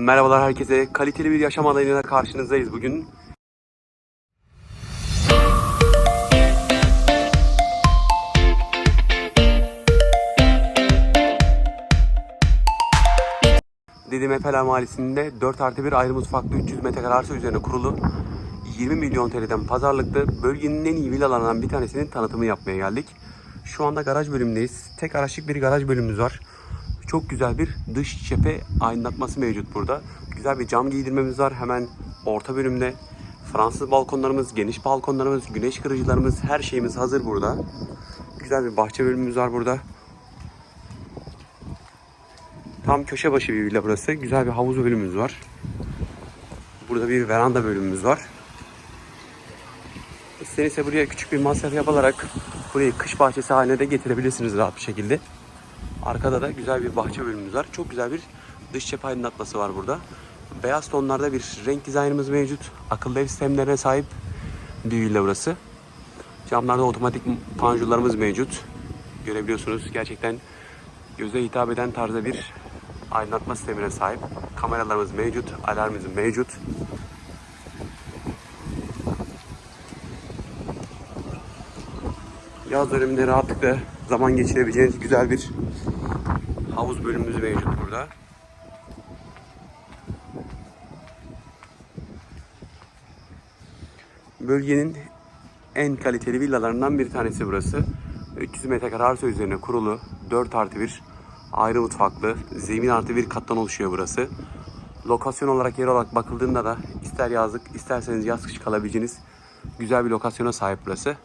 Merhabalar herkese. Kaliteli bir yaşam alanıyla karşınızdayız bugün. Didim Efeler Mahallesi'nde 4 artı 1 ayrı mutfaklı 300 metrekare arsa üzerine kurulu 20 milyon TL'den pazarlıklı bölgenin en iyi villalarından bir tanesinin tanıtımı yapmaya geldik. Şu anda garaj bölümündeyiz. Tek araçlık bir garaj bölümümüz var. Çok güzel bir dış cephe aydınlatması mevcut burada. Güzel bir cam giydirmemiz var hemen orta bölümde. Fransız balkonlarımız, geniş balkonlarımız, güneş kırıcılarımız, her şeyimiz hazır burada. Güzel bir bahçe bölümümüz var burada. Tam köşe başı bir villa burası. Güzel bir havuz bölümümüz var. Burada bir veranda bölümümüz var. İstenirse buraya küçük bir masraf yaparak burayı kış bahçesi haline de getirebilirsiniz rahat bir şekilde. Arkada da güzel bir bahçe bölümümüz var. Çok güzel bir dış cephe aydınlatması var burada. Beyaz tonlarda bir renk dizaynımız mevcut. Akıllı ev sistemlerine sahip bir villa burası. Camlarda otomatik panjurlarımız mevcut. Görebiliyorsunuz gerçekten göze hitap eden tarzda bir aydınlatma sistemine sahip. Kameralarımız mevcut, alarmımız mevcut. Yaz döneminde rahatlıkla zaman geçirebileceğiniz güzel bir havuz bölümümüz mevcut burada. Bölgenin en kaliteli villalarından bir tanesi burası. 300 metrekare arsa üzerine kurulu 4 artı 1 ayrı mutfaklı zemin artı bir kattan oluşuyor burası. Lokasyon olarak yer olarak bakıldığında da ister yazlık isterseniz yaz kış kalabileceğiniz güzel bir lokasyona sahip burası.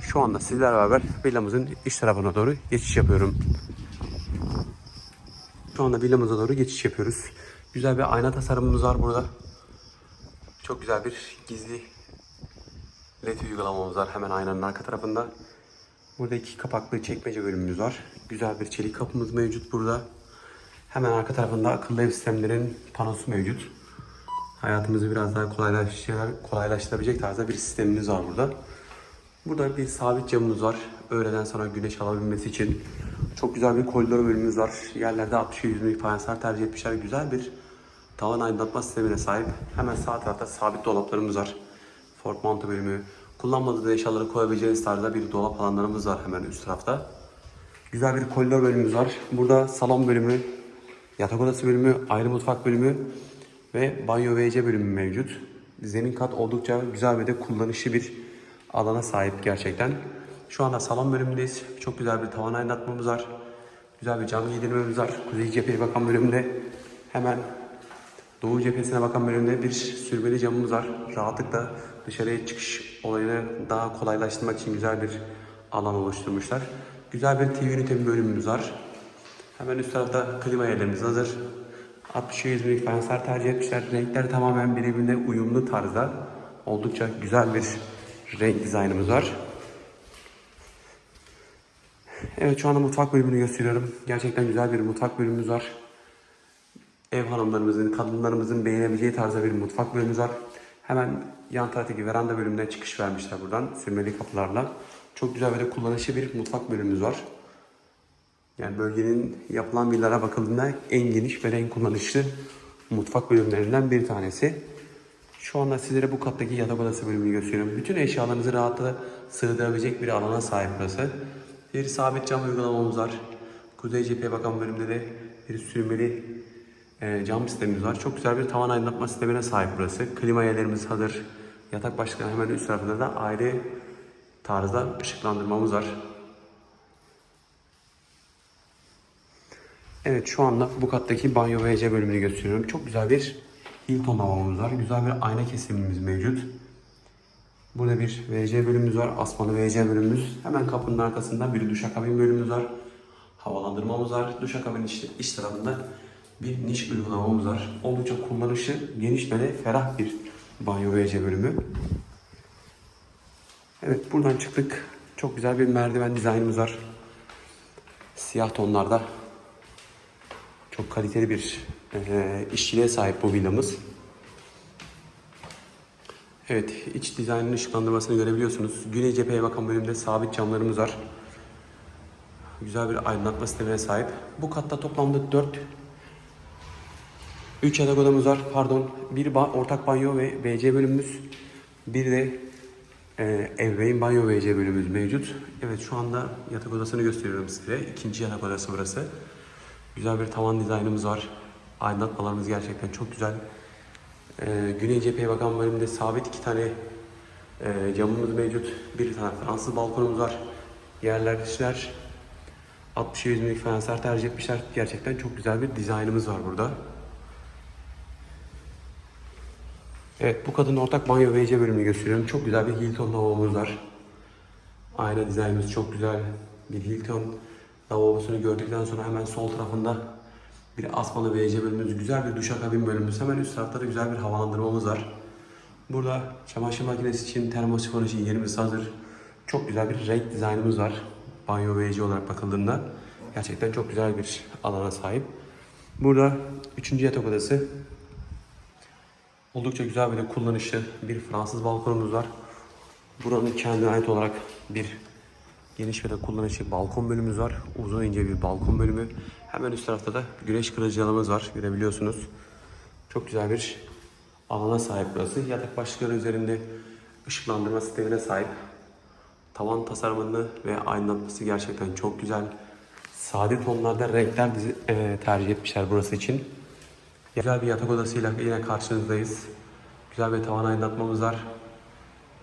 Şu anda sizlerle beraber villamızın iç tarafına doğru geçiş yapıyorum. Şu anda villamıza doğru geçiş yapıyoruz. Güzel bir ayna tasarımımız var burada. Çok güzel bir gizli led uygulamamız var hemen aynanın arka tarafında. Burada iki kapaklı çekmece bölümümüz var. Güzel bir çelik kapımız mevcut burada. Hemen arka tarafında akıllı ev sistemlerin panosu mevcut. Hayatımızı biraz daha kolaylaştırabilecek, kolaylaştırabilecek tarzda bir sistemimiz var burada. Burada bir sabit camımız var. Öğleden sonra güneş alabilmesi için. Çok güzel bir koridor bölümümüz var. Yerlerde 60 yüzlük fayanslar tercih etmişler. Güzel bir tavan aydınlatma sistemine sahip. Hemen sağ tarafta sabit dolaplarımız var. Ford mount bölümü. Kullanmadığınız eşyaları koyabileceğiniz tarzda bir dolap alanlarımız var hemen üst tarafta. Güzel bir koridor bölümümüz var. Burada salon bölümü, yatak odası bölümü, ayrı mutfak bölümü ve banyo ve WC bölümü mevcut. Zemin kat oldukça güzel ve de kullanışlı bir alana sahip gerçekten. Şu anda salon bölümündeyiz. Çok güzel bir tavan aydınlatmamız var. Güzel bir cam giydirmemiz var. Kuzey cepheye bakan bölümde hemen Doğu cephesine bakan bölümde bir sürmeli camımız var. Rahatlıkla dışarıya çıkış olayını daha kolaylaştırmak için güzel bir alan oluşturmuşlar. Güzel bir TV ünite bölümümüz var. Hemen üst tarafta klima yerlerimiz hazır. 60 100 fayanslar tercih etmişler. Renkler tamamen birbirine uyumlu tarzda. Oldukça güzel bir renk dizaynımız var. Evet şu anda mutfak bölümünü gösteriyorum. Gerçekten güzel bir mutfak bölümümüz var ev hanımlarımızın, kadınlarımızın beğenebileceği tarzda bir mutfak bölümümüz var. Hemen yan taraftaki veranda bölümüne çıkış vermişler buradan sürmeli kapılarla. Çok güzel böyle kullanışlı bir mutfak bölümümüz var. Yani bölgenin yapılan villalara bakıldığında en geniş ve en kullanışlı mutfak bölümlerinden bir tanesi. Şu anda sizlere bu kattaki yatak odası bölümünü gösteriyorum. Bütün eşyalarınızı rahatlıkla sığdırabilecek bir alana sahip burası. Bir sabit cam uygulamamız var. Kuzey cepheye bakan bölümde de bir sürmeli e, cam sistemimiz var. Çok güzel bir tavan aydınlatma sistemine sahip burası. Klima yerlerimiz hazır. Yatak başlıklarının hemen üst tarafında da ayrı tarzda ışıklandırmamız var. Evet şu anda bu kattaki banyo ve WC bölümünü gösteriyorum. Çok güzel bir Hilton havamız var. Güzel bir ayna kesimimiz mevcut. Burada bir WC bölümümüz var. Asmalı WC bölümümüz. Hemen kapının arkasında bir duşakabin bölümümüz var. Havalandırmamız var. Duşakabin iç, iç tarafında bir niş uygulamamız var. Oldukça kullanışlı, geniş ve de ferah bir banyo ve WC bölümü. Evet buradan çıktık. Çok güzel bir merdiven dizaynımız var. Siyah tonlarda. Çok kaliteli bir e, işçiliğe sahip bu villamız. Evet, iç dizaynın ışıklandırmasını görebiliyorsunuz. Güney cepheye bakan bölümde sabit camlarımız var. Güzel bir aydınlatma sistemine sahip. Bu katta toplamda 4 3 yatak odamız var. Pardon. Bir ba- ortak banyo ve WC bölümümüz. Bir de e, ebeveyn banyo ve WC bölümümüz mevcut. Evet şu anda yatak odasını gösteriyorum size. İkinci yatak odası burası. Güzel bir tavan dizaynımız var. Aydınlatmalarımız gerçekten çok güzel. E, güney cepheye bakan bölümde sabit iki tane e, camımız mevcut. Bir tane Fransız balkonumuz var. Yerler dişler. 60'a 100 minik fayanslar tercih etmişler. Gerçekten çok güzel bir dizaynımız var burada. Evet bu kadın ortak banyo ve WC bölümünü gösteriyorum. Çok güzel bir Hilton lavabomuz var. Ayna dizaynımız çok güzel. Bir Hilton lavabosunu gördükten sonra hemen sol tarafında bir asmalı WC bölümümüz, güzel bir duşakabin bölümümüz. Hemen üst tarafta da güzel bir havalandırmamız var. Burada çamaşır makinesi için, termosifon için yerimiz hazır. Çok güzel bir renk dizaynımız var. Banyo ve WC olarak bakıldığında gerçekten çok güzel bir alana sahip. Burada üçüncü yatak odası. Oldukça güzel böyle kullanışlı bir Fransız balkonumuz var. Buranın kendine ait olarak bir geniş ve de kullanışlı balkon bölümümüz var. Uzun ince bir balkon bölümü. Hemen üst tarafta da güneş kırıcı alanımız var. Görebiliyorsunuz. Çok güzel bir alana sahip burası. Yatak başlıkları üzerinde ışıklandırma sistemine sahip. Tavan tasarımını ve aydınlatması gerçekten çok güzel. Sade tonlarda renkler dizi- e, tercih etmişler burası için. Güzel bir yatak odasıyla yine karşınızdayız. Güzel bir tavan aydınlatmamız var.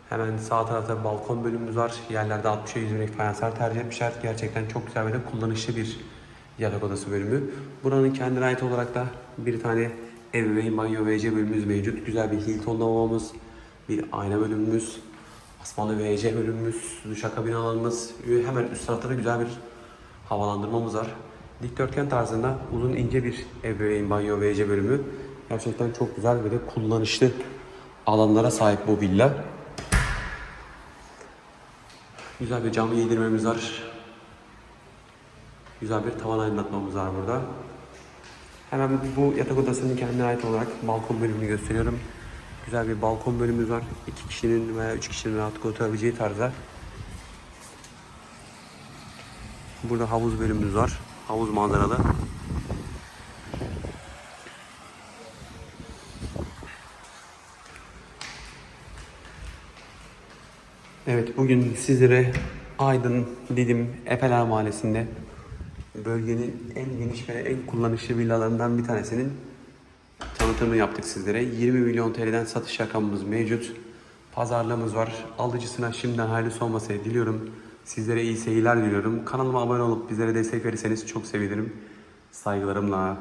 Hemen sağ tarafta balkon bölümümüz var. Yerlerde 60'a 100 minik fayanslar tercih etmişler. Gerçekten çok güzel ve de kullanışlı bir yatak odası bölümü. Buranın kendine ait olarak da bir tane ebeveyn banyo WC bölümümüz mevcut. Güzel bir Hilton lavabomuz, bir ayna bölümümüz, asmalı WC bölümümüz, duşakabin alanımız hemen üst tarafta da güzel bir havalandırmamız var. Dikdörtgen tarzında uzun ince bir ebeveyn banyo WC bölümü. Gerçekten çok güzel ve de kullanışlı alanlara sahip bu villa. Güzel bir cam yedirmemiz var. Güzel bir tavan aydınlatmamız var burada. Hemen bu yatak odasının kendine ait olarak balkon bölümünü gösteriyorum. Güzel bir balkon bölümümüz var. İki kişinin veya üç kişinin rahatlıkla oturabileceği tarzda. Burada havuz bölümümüz var. Havuz manzaralı. Evet bugün sizlere Aydın, Didim, Efeler Mahallesi'nde bölgenin en geniş ve en kullanışlı villalarından bir tanesinin tanıtımını yaptık sizlere. 20 milyon TL'den satış rakamımız mevcut. Pazarlığımız var. Alıcısına şimdiden hayırlısı olmasını diliyorum. Sizlere iyi seyirler diliyorum. Kanalıma abone olup bizlere destek verirseniz çok sevinirim. Saygılarımla.